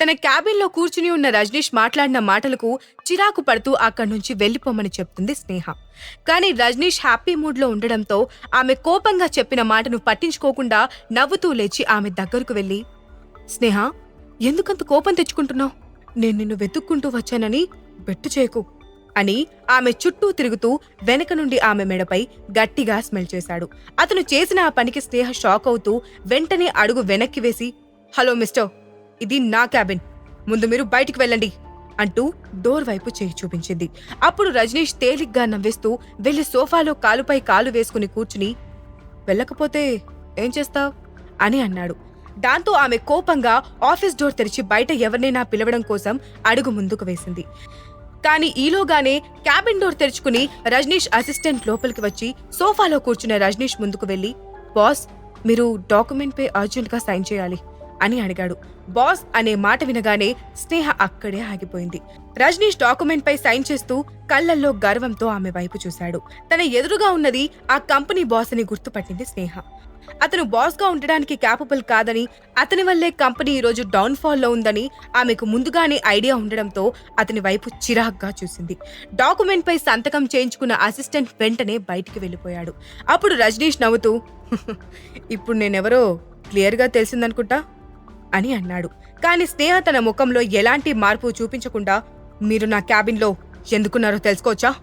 తన క్యాబిన్లో కూర్చుని ఉన్న రజనీష్ మాట్లాడిన మాటలకు చిరాకు పడుతూ అక్కడి నుంచి వెళ్ళిపోమని చెప్తుంది స్నేహ. కానీ రజనీష్ హ్యాపీ మూడ్లో ఉండడంతో ఆమె కోపంగా చెప్పిన మాటను పట్టించుకోకుండా నవ్వుతూ లేచి ఆమె దగ్గరకు వెళ్ళి స్నేహ ఎందుకంత కోపం తెచ్చుకుంటున్నావు? నేను నిన్ను వెతుక్కుంటూ వచ్చానని బెట్టు చేయకు అని ఆమె చుట్టూ తిరుగుతూ వెనక నుండి ఆమె మెడపై గట్టిగా స్మెల్ చేశాడు. అతను చేసిన ఆ పనికి స్నేహ షాక్ అవుతూ వెంటనే అడుగు వెనక్కి వేసి హలో మిస్టర్ ఇది నా క్యాబిన్. ముందు మీరు బయటికి వెళ్ళండి అంటూ డోర్ వైపు చేయి చూపించింది. అప్పుడు రజనీష్ తేలిగ్గా నవ్వేస్తూ వెళ్ళి సోఫాలో కాలుపై కాలు వేసుకుని కూర్చుని వెళ్ళకపోతే ఏం చేస్తావ్? అని అన్నాడు. దాంతో ఆమె కోపంగా ఆఫీస్ డోర్ తెరిచి బయట ఎవరినైనా పిలవడం కోసం అడుగు ముందుకు వేసింది. కానీ ఈలోగానే క్యాబిన్ డోర్ తెరుచుకుని రజనీష్ అసిస్టెంట్ లోపలికి వచ్చి సోఫాలో కూర్చున్న రజనీష్ ముందుకు వెళ్ళి బాస్ మీరు డాక్యుమెంట్ పై అర్జెంట్గా సైన్ చేయాలి. అని అడిగాడు. బాస్ అనే మాట వినగానే స్నేహ అక్కడే ఆగిపోయింది. రజనీష్ డాక్యుమెంట్ పై సైన్ చేస్తూ కళ్ళల్లో గర్వంతో ఆమె వైపు చూశాడు. తన ఎదురుగా ఉన్నది ఆ కంపెనీ బాస్ అని గుర్తుపట్టింది స్నేహ. అతను బాస్గా ఉండడానికి క్యాపబుల్ కాదని అతని వల్లే కంపెనీ ఈ రోజు డౌన్ ఫాల్లో ఉందని ఆమెకు ముందుగానే ఐడియా ఉండడంతో అతని వైపు చిరాగ్గా చూసింది. డాక్యుమెంట్ పై సంతకం చేయించుకున్న అసిస్టెంట్ వెంటనే బయటికి వెళ్ళిపోయాడు. అప్పుడు రజనీష్ నవ్వుతూ ఇప్పుడు నేనెవరో క్లియర్గా తెలిసిందనుకుంటా? అని అన్నాడు. కానీ స్నేహ తన ముఖంలో ఎలాంటి మార్పు చూపించకుండా మీరు నా క్యాబిన్లో ఎందుకున్నారో తెలుసుకోవచ్చా?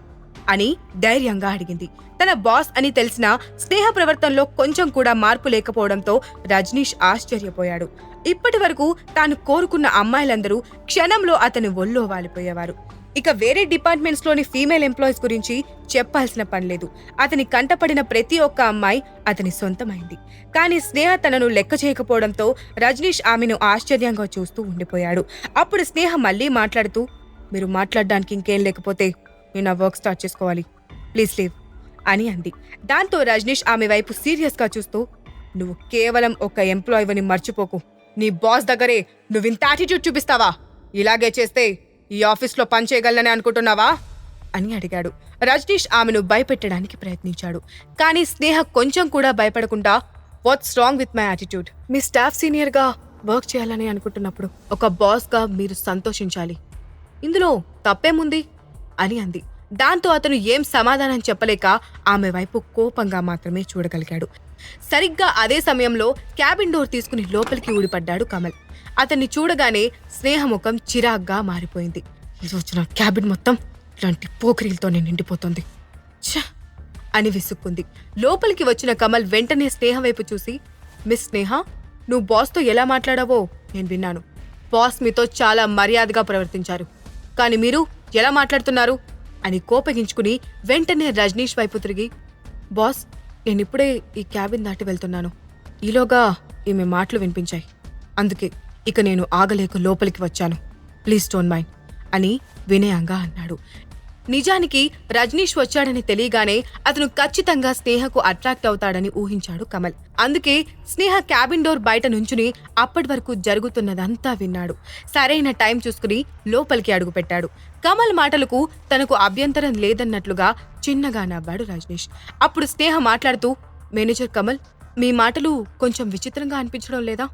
అని ధైర్యంగా అడిగింది. తన బాస్ అని తెలిసిన స్నేహ ప్రవర్తనలో కొంచెం కూడా మార్పు లేకపోవడంతో రజనీష్ ఆశ్చర్యపోయాడు. ఇప్పటి వరకు తాను కోరుకున్న అమ్మాయిలందరూ క్షణంలో అతని ఒళ్ళో వాలిపోయేవారు. ఇక వేరే డిపార్ట్మెంట్స్లోని ఫీమేల్ ఎంప్లాయీస్ గురించి చెప్పాల్సిన పనిలేదు అతని కంటపడిన ప్రతి ఒక్క అమ్మాయి అతని సొంతమైంది. కానీ స్నేహ తనను లెక్క చేయకపోవడంతో రజనీష్ ఆమెను ఆశ్చర్యంగా చూస్తూ ఉండిపోయాడు. అప్పుడు స్నేహ మళ్ళీ మాట్లాడుతూ మీరు మాట్లాడడానికి ఇంకేం లేకపోతే నేను నా వర్క్ స్టార్ట్ చేసుకోవాలి. Please leave. అని అంది. దాంతో రజనీష్ ఆమె వైపు సీరియస్గా చూస్తూ నువ్వు కేవలం ఒక ఎంప్లాయీవని మర్చిపోకు. నీ బాస్ దగ్గరే నువ్వింత యాటిట్యూడ్ చూపిస్తావా? ఇలాగే చేస్తే ఈ ఆఫీస్లో పని చేయగలనని అనుకుంటున్నావా? అని అడిగాడు. రజనీష్ ఆమెను భయపెట్టడానికి ప్రయత్నించాడు. కానీ స్నేహ కొంచెం కూడా భయపడకుండా what's wrong with my attitude me staff సీనియర్గా వర్క్ చేయాలని అనుకుంటున్నప్పుడు ఒక బాస్గా మీరు సంతోషించాలి. ఇందులో తప్పేముంది? అని అంది. దాంతో అతను ఏం సమాధానం చెప్పలేక ఆమె వైపు కోపంగా మాత్రమే చూడగలిగాడు. సరిగ్గా అదే సమయంలో క్యాబిన్ డోర్ తీసుకుని లోపలికి ఊడిపడ్డాడు కమల్. అతన్ని చూడగానే స్నేహముఖం చిరాగ్గా మారిపోయింది. ఈరోజు నా క్యాబిన్ మొత్తం ఇలాంటి పోకిరీలతోనే నిండిపోతుంది. ఛ! అని విసుక్కుంది. లోపలికి వచ్చిన కమల్ వెంటనే స్నేహ వైపు చూసి మిస్ స్నేహ నువ్వు బాస్తో ఎలా మాట్లాడావో నేను విన్నాను. బాస్ మీతో చాలా మర్యాదగా ప్రవర్తించారు. కానీ మీరు ఎలా మాట్లాడుతున్నారు? అని కోపగించుకుని వెంటనే రజనీష్ వైపు తిరిగి బాస్ నేనిప్పుడే ఈ క్యాబిన్ దాటి వెళ్తున్నాను. ఈలోగా ఈమె మాటలు వినిపించాయి. అందుకే ఇక నేను ఆగలేక లోపలికి వచ్చాను. ప్లీజ్ డోంట్ మైండ్ అని వినయంగా అన్నాడు. నిజానికి రజనీష్ వచ్చాడని తెలియగానే అతను ఖచ్చితంగా స్నేహకు అట్రాక్ట్ అవుతాడని ఊహించాడు కమల్. అందుకే స్నేహ క్యాబిన్ డోర్ బయట నుంచుని అప్పటి వరకు జరుగుతున్నదంతా విన్నాడు. సరైన టైం చూసుకుని లోపలికి అడుగుపెట్టాడు. కమల్ మాటలకు తనకు అభ్యంతరం లేదన్నట్లుగా చిన్నగా నవ్వాడు రజనీష్. అప్పుడు స్నేహ మాట్లాడుతూ మేనేజర్ కమల్ మీ మాటలు కొంచెం విచిత్రంగా అనిపించడం లేదా?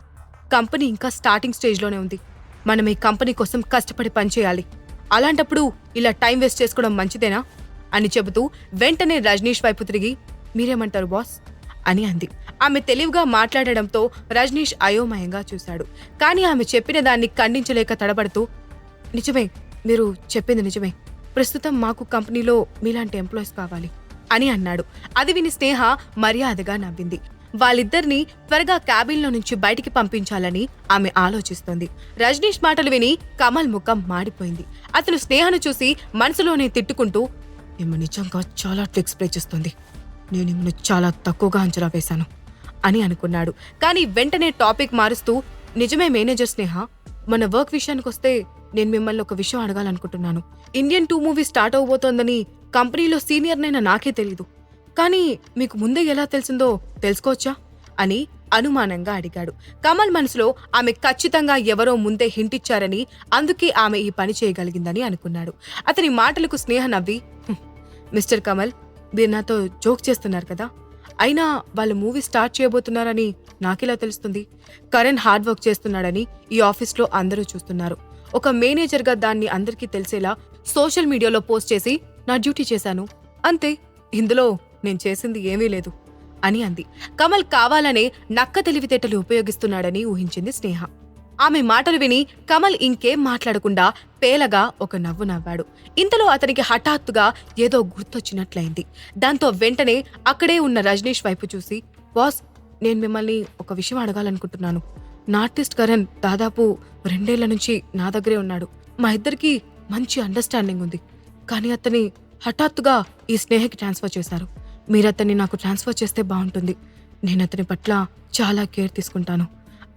కంపెనీ ఇంకా స్టార్టింగ్ స్టేజ్లోనే ఉంది. మనం ఈ కంపెనీ కోసం కష్టపడి పనిచేయాలి. అలాంటప్పుడు ఇలా టైం వేస్ట్ చేసుకోవడం మంచిదేనా? అని చెబుతూ వెంటనే రజనీష్ వైపు తిరిగి మీరేమంటారు బాస్? అని అంది. ఆమె తెలివిగా మాట్లాడడంతో రజనీష్ అయోమయంగా చూశాడు. కానీ ఆమె చెప్పిన దాన్ని ఖండించలేక తడబడుతూ నిజమే మీరు చెప్పింది నిజమే. ప్రస్తుతం మాకు కంపెనీలో మీలాంటి ఎంప్లాయీస్ కావాలి అని అన్నాడు. అది విని స్నేహ మర్యాదగా నవ్వింది. వాళ్ళిద్దరినీ త్వరగా క్యాబిన్లో నుంచి బయటికి పంపించాలని ఆమె ఆలోచిస్తోంది. రజనీష్ మాటలు విని కమల్ ముఖం మాడిపోయింది. అతను స్నేహను చూసి మనసులోనే తిట్టుకుంటూ ఈమె నిజంగా చాలా ట్రిక్స్ ప్లే చేస్తుంది. నేను ఈమెను చాలా తక్కువగా అంచనా వేశాను అని అనుకున్నాడు. కానీ వెంటనే టాపిక్ మారుస్తూ నిజమే మేనేజర్ స్నేహ మన వర్క్ విషయానికి వస్తే నేను మిమ్మల్ని ఒక విషయం అడగాలనుకుంటున్నాను. ఇండియన్ టూ మూవీ స్టార్ట్ అవబోతోందని కంపెనీలో సీనియర్నైనా నాకే తెలీదు. కానీ మీకు ముందే ఎలా తెలిసిందో తెలుసుకోవచ్చా? అని అనుమానంగా అడిగాడు. కమల్ మనసులో ఆమె ఖచ్చితంగా ఎవరో ముందే హింటిచ్చారని అందుకే ఆమె ఈ పని చేయగలిగిందని అనుకున్నాడు. అతని మాటలకు స్నేహ నవ్వి మిస్టర్ కమల్ మీరు నాతో జోక్ చేస్తున్నారు కదా? అయినా వాళ్ళు మూవీ స్టార్ట్ చేయబోతున్నారని నాకెలా తెలుస్తుంది? కరణ్ హార్డ్ వర్క్ చేస్తున్నాడని ఈ ఆఫీస్లో అందరూ చూస్తున్నారు. ఒక మేనేజర్గా దాన్ని అందరికీ తెలిసేలా సోషల్ మీడియాలో పోస్ట్ చేసి నా డ్యూటీ చేశాను. అంతే ఇందులో నేను చేసింది ఏమీ లేదు అని అంది. కమల్ కావాలనే నక్క తెలివితేటలు ఉపయోగిస్తున్నాడని ఊహించింది స్నేహ. ఆమె మాటలు విని కమల్ ఇంకేం మాట్లాడకుండా పేలగా ఒక నవ్వు నవ్వాడు. ఇంతలో అతనికి హఠాత్తుగా ఏదో గుర్తొచ్చినట్లయింది. దాంతో వెంటనే అక్కడే ఉన్న రజనీష్ వైపు చూసి బాస్ నేను మిమ్మల్ని ఒక విషయం అడగాలనుకుంటున్నాను. నార్టిస్ట్ కరణ్ దాదాపు రెండేళ్ళ నుంచి నా దగ్గరే ఉన్నాడు. మా ఇద్దరికి మంచి అండర్స్టాండింగ్ ఉంది. కానీ అతని హఠాత్తుగా ఈ స్నేహకి ట్రాన్స్ఫర్ చేశారు. మీరు అతన్ని నాకు ట్రాన్స్ఫర్ చేస్తే బాగుంటుంది. నేను అతని పట్ల చాలా కేర్ తీసుకుంటాను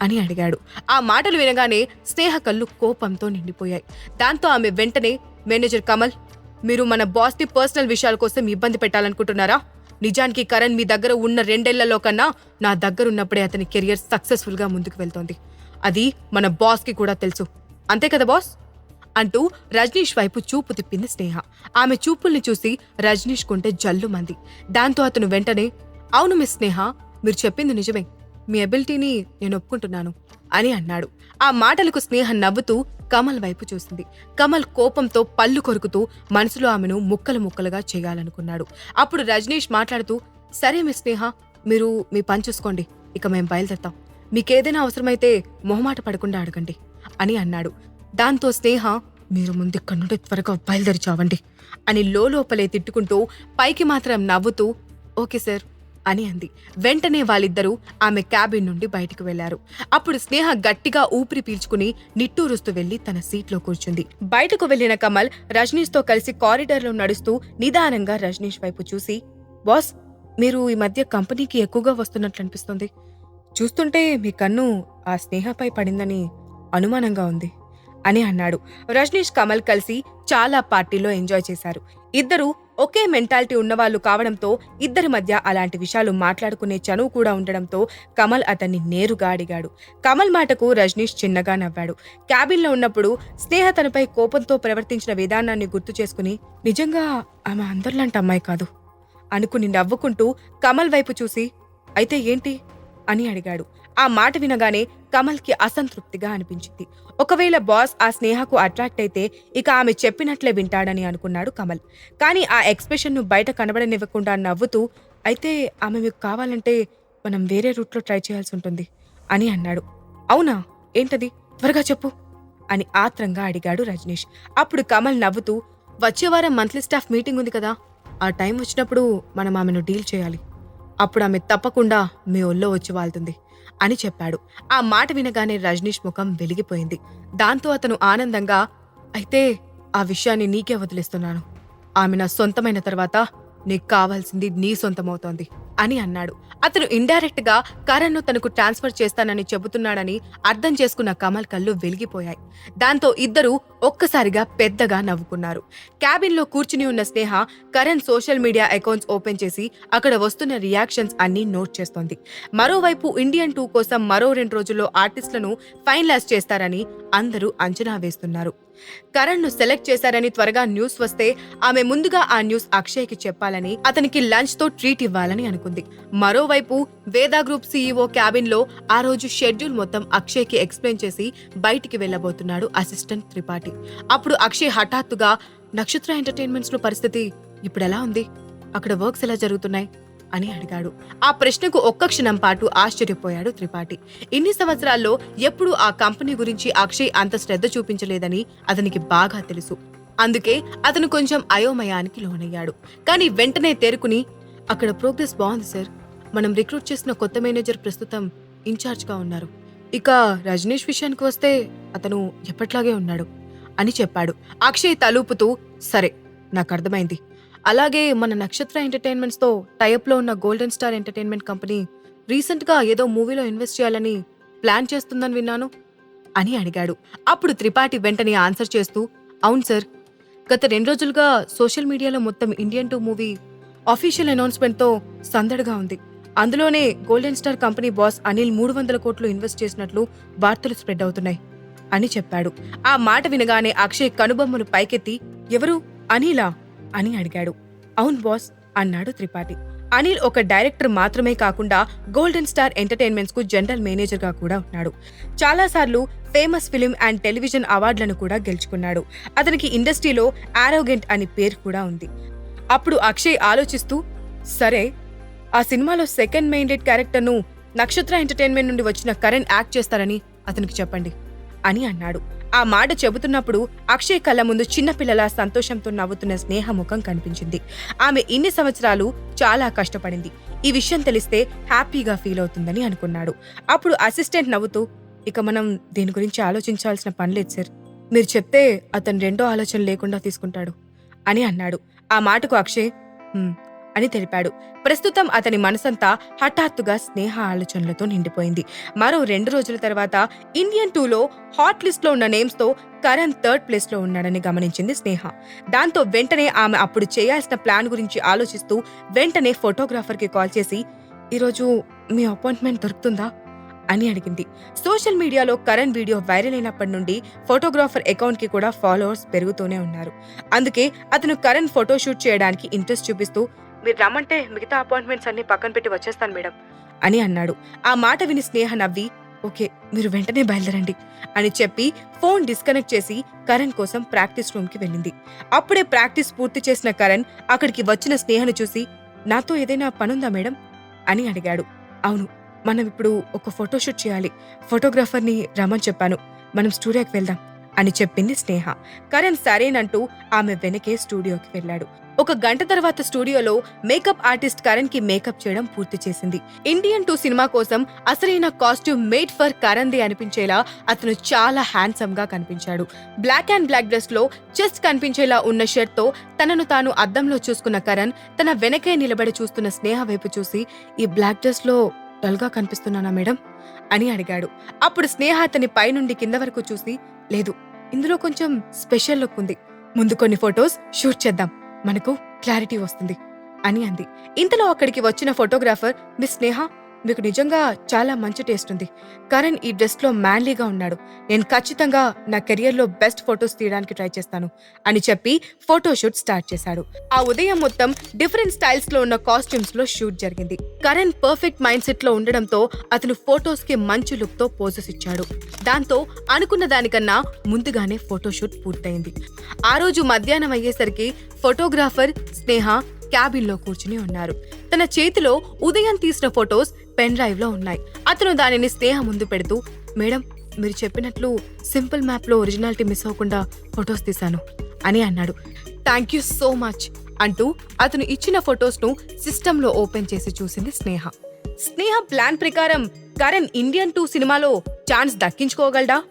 అని అడిగాడు. ఆ మాటలు వినగానే స్నేహ కళ్ళు కోపంతో నిండిపోయాయి. దాంతో ఆమె వెంటనే మేనేజర్ కమల్ మీరు మన బాస్ని పర్సనల్ విషయాల కోసం ఇబ్బంది పెట్టాలనుకుంటున్నారా? నిజానికి కరణ్ మీ దగ్గర ఉన్న రెండేళ్ళలో కన్నా నా దగ్గర ఉన్నప్పుడే అతని కెరియర్ సక్సెస్ఫుల్గా ముందుకు వెళ్తోంది. అది మన బాస్కి కూడా తెలుసు. అంతే కదా బాస్? అంటూ రజనీష్ వైపు చూపు తిప్పింది స్నేహ. ఆమె చూపుల్ని చూసి రజనీష్ కొంటే జల్లుమంది దాంతో అతను వెంటనే అవును మిస్ స్నేహ మీరు చెప్పింది నిజమే. మీ అబిలిటీని నేను ఒప్పుకుంటున్నాను అని అన్నాడు. ఆ మాటలకు స్నేహ నవ్వుతూ కమల్ వైపు చూసింది. కమల్ కోపంతో పళ్ళు కొరుకుతూ మనసులో ఆమెను ముక్కలు ముక్కలుగా చేయాలనుకున్నాడు. అప్పుడు రజనీష్ మాట్లాడుతూ సరే మీ స్నేహ మీరు మీ పని చూసుకోండి. ఇక మేం బయలుదేరతాం. మీకేదైనా అవసరమైతే మొహమాట పడకుండా అడగండి అని అన్నాడు. దాంతో స్నేహ మీరు ముందు ఇక్కడి నుండి త్వరగా బయలుదేరి చావండి అని లోపలే తిట్టుకుంటూ పైకి మాత్రం నవ్వుతూ ఓకే సార్ అని అంది. వెంటనే వాళ్ళిద్దరూ ఆమె క్యాబిన్ నుండి బయటకు వెళ్ళారు అప్పుడు స్నేహ గట్టిగా ఊపిరి పీల్చుకుని నిట్టూరుస్తూ వెళ్ళి తన సీట్లో కూర్చుంది. బయటకు వెళ్ళిన కమల్ రజనీష్తో కలిసి కారిడార్లో నడుస్తూ నిదానంగా రజనీష్ వైపు చూసి బాస్ మీరు ఈ మధ్య కంపెనీకి ఎక్కువగా వస్తున్నట్లు అనిపిస్తుంది. చూస్తుంటే మీ కన్ను ఆ స్నేహపై పడిందని అనుమానంగా ఉంది. అని అన్నాడు. రజనీష్ కమల్ కలిసి చాలా పార్టీలో ఎంజాయ్ చేశారు. ఇద్దరు ఒకే మెంటాలిటీ ఉన్నవాళ్ళు కావడంతో ఇద్దరి మధ్య అలాంటి విషయాలు మాట్లాడుకునే చనువు కూడా ఉండడంతో కమల్ అతన్ని నేరుగా అడిగాడు. కమల్ మాటకు రజనీష్ చిన్నగా నవ్వాడు. క్యాబిన్లో ఉన్నప్పుడు స్నేహ తనపై కోపంతో ప్రవర్తించిన విధానాన్ని గుర్తు చేసుకుని నిజంగా ఆమె అందరిలాంటి అమ్మాయి కాదు అనుకుని నవ్వుకుంటూ కమల్ వైపు చూసి అయితే ఏంటి? అని అడిగాడు. ఆ మాట వినగానే కమల్కి అసంతృప్తిగా అనిపించింది. ఒకవేళ బాస్ ఆ స్నేహకు అట్రాక్ట్ అయితే ఇక ఆమె చెప్పినట్లే వింటాడని అనుకున్నాడు కమల్. కానీ ఆ ఎక్స్ప్రెషన్ను బయట కనబడనివ్వకుండా నవ్వుతూ అయితే ఆమె మీకు కావాలంటే మనం వేరే రూట్లో ట్రై చేయాల్సి ఉంటుంది అని అన్నాడు. అవునా? ఏంటది? త్వరగా చెప్పు అని ఆత్రంగా అడిగాడు రజనీష్. అప్పుడు కమల్ నవ్వుతూ వచ్చే వారం మంత్లీ స్టాఫ్ మీటింగ్ ఉంది కదా. ఆ టైం వచ్చినప్పుడు మనం ఆమెను డీల్ చేయాలి. అప్పుడు ఆమె తప్పకుండా మీ ఒళ్ళో వచ్చి వాళ్తుంది అని చెప్పాడు. ఆ మాట వినగానే రజనీష్ ముఖం వెలిగిపోయింది. దాంతో అతను ఆనందంగా అయితే ఆ విషయాన్ని నీకే వదిలేస్తున్నాను. ఆమె నా సొంతమైన తర్వాత నీకు కావాల్సింది నీ సొంతమవుతోంది. అని అన్నాడు. అతను ఇండైరెక్ట్గా కరణ్ను తనకు ట్రాన్స్ఫర్ చేస్తానని చెబుతున్నాడని అర్థం చేసుకున్న కమల్ కళ్ళు వెలిగిపోయాయి. దాంతో ఇద్దరూ ఒక్కసారిగా పెద్దగా నవ్వుకున్నారు. క్యాబిన్లో కూర్చుని ఉన్న Sneha Karan social media accounts open చేసి అక్కడ వస్తున్న రియాక్షన్స్ అన్ని నోట్ చేస్తోంది. మరోవైపు ఇండియన్ టూ కోసం మరో రెండు రోజుల్లో ఆర్టిస్టులను ఫైనలైజ్ చేస్తారని అందరూ అంచనా వేస్తున్నారు. కరణ్ను సెలెక్ట్ చేశారని త్వరగా న్యూస్ వస్తే ఆమె ముందుగా ఆ న్యూస్ అక్షయ్కి చెప్పాలని అతనికి లంచ్తో ట్రీట్ ఇవ్వాలని అనుకుంది మరోవైపు వేదా గ్రూప్ సీఈఓ క్యాబిన్లో ఆ రోజు షెడ్యూల్ మొత్తం అక్షయ్కి ఎక్స్ప్లెయిన్ చేసి బయటికి వెళ్ళబోతున్నాడు అసిస్టెంట్ త్రిపాఠి. అప్పుడు అక్షయ్ హఠాత్తుగా నక్షత్ర ఎంటర్టైన్మెంట్స్లో పరిస్థితి ఇప్పుడు ఎలా ఉంది? అక్కడ వర్క్స్ ఎలా జరుగుతున్నాయి? అని అడిగాడు. ఆ ప్రశ్నకు ఒక్క క్షణం పాటు ఆశ్చర్యపోయాడు త్రిపాఠి. ఇన్ని సంవత్సరాల్లో ఎప్పుడూ ఆ కంపెనీ గురించి అక్షయ్ అంత శ్రద్ధ చూపించలేదని అతనికి బాగా తెలుసు. అందుకే అతను కొంచెం అయోమయానికి లోనయ్యాడు. కానీ వెంటనే తేరుకుని అక్కడ ప్రోగ్రెస్ బాగుంది సార్. మనం రిక్రూట్ చేసిన కొత్త మేనేజర్ ప్రస్తుతం ఇన్ఛార్జ్గా ఉన్నారు. ఇక రజనీష్ విషయానికి వస్తే అతను ఎప్పట్లాగే ఉన్నాడు అని చెప్పాడు. అక్షయ్ తలుపుతూ సరే నాకు అర్థమైంది. అలాగే మన నక్షత్ర ఎంటర్టైన్మెంట్స్తో టైప్లో ఉన్న గోల్డెన్ స్టార్ ఎంటర్టైన్మెంట్ కంపెనీ రీసెంట్గా ఏదో మూవీలో ఇన్వెస్ట్ చేయాలని ప్లాన్ చేస్తుందని విన్నాను అని అడిగాడు. అప్పుడు త్రిపాఠి వెంటనే ఆన్సర్ చేస్తూ అవును సార్. గత రెండు రోజులుగా సోషల్ మీడియాలో మొత్తం ఇండియన్ టూ మూవీ అఫీషియల్ అనౌన్స్మెంట్తో సందడిగా ఉంది. అందులోనే golden star company boss Anil మూడు వందల కోట్లు ఇన్వెస్ట్ చేసినట్లు వార్తలు స్ప్రెడ్ అవుతున్నాయి అని చెప్పాడు. ఆ మాట వినగానే అక్షయ్ కనుబొమ్మలు పైకెత్తి ఎవరు? అనిలా? అని అడిగాడు. అవును బాస్ అన్నాడు త్రిపాఠి. అనిల్ ఒక డైరెక్టర్ మాత్రమే కాకుండా గోల్డెన్ స్టార్ ఎంటర్టైన్మెంట్స్కు జనరల్ మేనేజర్గా కూడా ఉన్నాడు. చాలాసార్లు ఫేమస్ ఫిలిం అండ్ టెలివిజన్ అవార్డులను కూడా గెలుచుకున్నాడు. అతనికి ఇండస్ట్రీలో ఆరోగెంట్ అని పేరు కూడా ఉంది. అప్పుడు అక్షయ్ ఆలోచిస్తూ సరే ఆ సినిమాలో సెకండ్ మెయిన్ లీడ్ క్యారెక్టర్ను నక్షత్ర ఎంటర్టైన్మెంట్ నుండి వచ్చిన కరణ్ యాక్ట్ చేస్తారని అతనికి చెప్పండి అని అన్నాడు. ఆ మాట చెబుతున్నప్పుడు అక్షయ్ కళ్ళ ముందు చిన్నపిల్లల సంతోషంతో నవ్వుతున్న స్నేహ ముఖం కనిపించింది. ఆమె ఇన్ని సంవత్సరాలు చాలా కష్టపడింది. ఈ విషయం తెలిస్తే హ్యాపీగా ఫీల్ అవుతుందని అనుకున్నాడు. అప్పుడు అసిస్టెంట్ నవ్వుతూ ఇక మనం దీని గురించి ఆలోచించాల్సిన పని లేదు సార్. మీరు చెప్తే అతను రెండో ఆలోచన లేకుండా తీసుకుంటాడు అని అన్నాడు. ఆ మాటకు అక్షయ్ అని తెలిపాడు. ప్రస్తుతం అతని మనసంతా హఠాత్తుగా స్నేహ ఆలోచనలతో నిండిపోయింది. మరో రెండు రోజుల తర్వాత ఇండియన్ టూలో హాట్ లిస్ట్లో ఉన్న నేమ్స్తో కరణ్ థర్డ్ ప్లేస్లో ఉన్నాడని గమనించింది స్నేహ. దాంతో వెంటనే ఆమె అప్పుడు చేయాల్సిన ప్లాన్ గురించి ఆలోచిస్తూ వెంటనే ఫోటోగ్రాఫర్కి కాల్ చేసి ఈరోజు మీ అపాయింట్మెంట్ దొరుకుతుందా? అని అడిగింది. సోషల్ మీడియాలో కరణ్ వీడియో వైరల్ అయినప్పటి నుండి ఫోటోగ్రాఫర్ అకౌంట్కి కూడా ఫాలోవర్స్ పెరుగుతూనే ఉన్నారు. అందుకే అతను కరణ్ ఫోటోషూట్ చేయడానికి ఇంట్రెస్ట్ చూపిస్తూ మీరు రమ్మంటే మిగతా అపాయింట్మెంట్స్ అన్ని పక్కన పెట్టి వచ్చేస్తాను మేడం అని అన్నాడు. ఆ మాట విని స్నేహ నవ్వి ఓకే మీరు వెంటనే బయలుదేరండి అని చెప్పి ఫోన్ డిస్కనెక్ట్ చేసి కరణ్ కోసం ప్రాక్టీస్ రూమ్కి వెళ్ళింది. అప్పుడే ప్రాక్టీస్ పూర్తి చేసిన కరణ్ అక్కడికి వచ్చిన స్నేహను చూసి నాతో ఏదైనా పనుందా మేడం? అని అడిగాడు. అవును మనం ఇప్పుడు ఒక ఫోటోషూట్ చేయాలి. ఫోటోగ్రాఫర్ని రమ్మని చెప్పాను. మనం స్టూడియోకి వెళ్దాం అని చెప్పింది స్నేహ. కరణ్ సరేనంటూ ఆమె వెనకే స్టూడియోకి వెళ్ళాడు. ఒక గంట తర్వాత స్టూడియోలో మేకప్ ఆర్టిస్ట్ కరణ్కి మేకప్ చేయడం పూర్తి చేసింది. ఇండియన్ టూ సినిమా కోసం అసలైన కాస్ట్యూమ్ మేడ్ ఫర్ కరణ్ ది అనిపించేలా అతను చాలా హ్యాండ్సమ్గా కనిపించాడు. బ్లాక్ అండ్ బ్లాక్ డ్రెస్లో చెస్ట్ కనిపించేలా ఉన్న షర్ట్తో తనను తాను అద్దంలో చూసుకున్న కరణ్ తన వెనకే నిలబడి చూస్తున్న స్నేహ వైపు చూసి ఈ బ్లాక్ డ్రెస్లో డల్గా కనిపిస్తున్నానా మేడం? అని అడిగాడు. అప్పుడు స్నేహ అతని పైనుండి కింద వరకు చూసి లేదు ఇందులో కొంచెం స్పెషల్ లుక్ ఉంది. ముందు కొన్ని ఫొటోస్ షూట్ చేద్దాం. మనకు క్లారిటీ వస్తుంది. అని అంది. ఇంతలో అక్కడికి వచ్చిన ఫోటోగ్రాఫర్ మిస్ స్నేహ మీకు నిజంగా చాలా మంచి టేస్ట్ ఉంది. కరణ్ ఈ డ్రెస్లో మ్యాన్లీగా ఉన్నాడు. నేను ఖచ్చితంగా నా కెరియర్లో బెస్ట్ ఫొటోస్ తీయడానికి ట్రై చేస్తాను అని చెప్పి ఫోటోషూట్ స్టార్ట్ చేశాడు. ఆ ఉదయం మొత్తం డిఫరెంట్ స్టైల్స్లో ఉన్న కాస్ట్యూమ్స్లో షూట్ జరిగింది. కరణ్ పర్ఫెక్ట్ మైండ్ సెట్లో ఉండడంతో అతను ఫొటోస్కి మంచి లుక్తో పోజెస్ ఇచ్చాడు. దాంతో అనుకున్న దానికన్నా ముందుగానే ఫోటోషూట్ పూర్తయింది. ఆ రోజు మధ్యాహ్నం అయ్యేసరికి ఫోటోగ్రాఫర్ స్నేహ క్యాబిన్లో కూర్చుని ఉన్నారు. తన చేతిలో ఉదయం తీసిన ఫొటోస్ పెన్ డ్రైవ్లో ఉన్నాయి. అతను దానిని స్నేహ ముందు పెడుతూ మేడం మీరు చెప్పినట్లు సింపుల్ మ్యాప్లో ఒరిజినాలిటీ మిస్ అవ్వకుండా ఫొటోస్ తీశాను అని అన్నాడు. థ్యాంక్ యూ సో మచ్ అంటూ అతను ఇచ్చిన ఫొటోస్ను సిస్టమ్లో ఓపెన్ చేసి చూసింది స్నేహ. స్నేహ ప్లాన్ ప్రకారం కరణ్ ఇండియన్ టూ సినిమాలో ఛాన్స్ దక్కించుకోగలడా?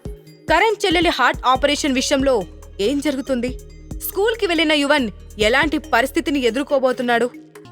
కరణ్ చెల్లెలి హార్ట్ ఆపరేషన్ విషయంలో ఏం జరుగుతుంది? స్కూల్కి వెళ్ళిన వెళ్ళిన యువన్ ఎలాంటి పరిస్థితిని ఎదుర్కోబోతున్నాడు?